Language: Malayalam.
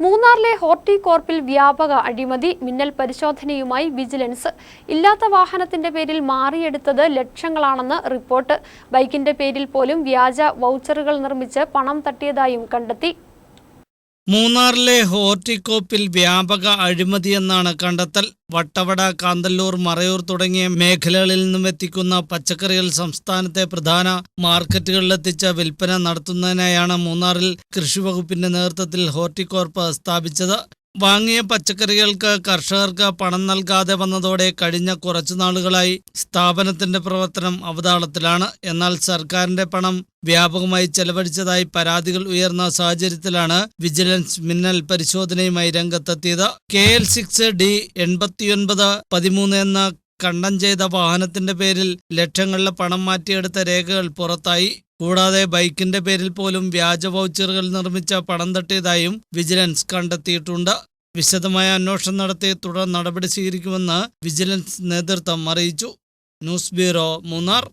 മൂന്നാറിലെ ഹോർട്ടികോർപ്പിൽ വ്യാപക അഴിമതി മിന്നൽ പരിശോധനയുമായി വിജിലൻസ്. ഇല്ലാത്ത വാഹനത്തിന്റെ പേരിൽ മാറിയെടുത്തത് ലക്ഷങ്ങളാണെന്ന് റിപ്പോർട്ട്. ബൈക്കിന്റെ പേരിൽ പോലും വ്യാജ വൗച്ചറുകൾ നിർമ്മിച്ച് പണം തട്ടിയതായും കണ്ടെത്തി. മൂന്നാറിലെ ഹോർട്ടിക്കോപ്പിൽ വ്യാപക അഴിമതിയെന്നാണ് കണ്ടെത്തൽ. വട്ടവട കാന്തല്ലൂർ മറയൂർ തുടങ്ങിയ മേഖലകളിൽ നിന്നും എത്തിക്കുന്ന പച്ചക്കറികൾ സംസ്ഥാനത്തെ പ്രധാന മാർക്കറ്റുകളിലെത്തിച്ച വിൽപ്പന നടത്തുന്നതിനായാണ് മൂന്നാറിൽ കൃഷിവകുപ്പിന്റെ നേതൃത്വത്തിൽ ഹോർട്ടിക്കോർപ്പ് സ്ഥാപിച്ചത്. വാങ്ങിയ പച്ചക്കറികൾക്ക് കർഷകർക്ക് പണം നൽകാതെ വന്നതോടെ കഴിഞ്ഞ കുറച്ചു നാളുകളായി സ്ഥാപനത്തിന്റെ പ്രവർത്തനം അവതാളത്തിലാണ്. എന്നാൽ സർക്കാരിന്റെ പണം വ്യാപകമായി ചെലവഴിച്ചതായി പരാതികൾ ഉയർന്ന സാഹചര്യത്തിലാണ് വിജിലൻസ് മിന്നൽ പരിശോധനയുമായി രംഗത്തെത്തിയത്. കെ എൽ സിക്സ് ഡി എൺപത്തിയൊൻപത് പതിമൂന്ന് എന്ന കണ്ടം ചെയ്ത വാഹനത്തിന്റെ പേരിൽ ലക്ഷങ്ങളിലെ പണം മാറ്റിയെടുത്ത രേഖകൾ പുറത്തായി. കൂടാതെ ബൈക്കിന്റെ പേരിൽ പോലും വ്യാജ വൗച്ചറുകൾ നിർമ്മിച്ച പണം തട്ടിയതായും വിജിലൻസ് കണ്ടെത്തിയിട്ടുണ്ട്. വിശദമായ അന്വേഷണം നടത്തി തുടർ നടപടി സ്വീകരിക്കുമെന്ന് വിജിലൻസ് നേതൃത്വം അറിയിച്ചു. News bureau Munnar.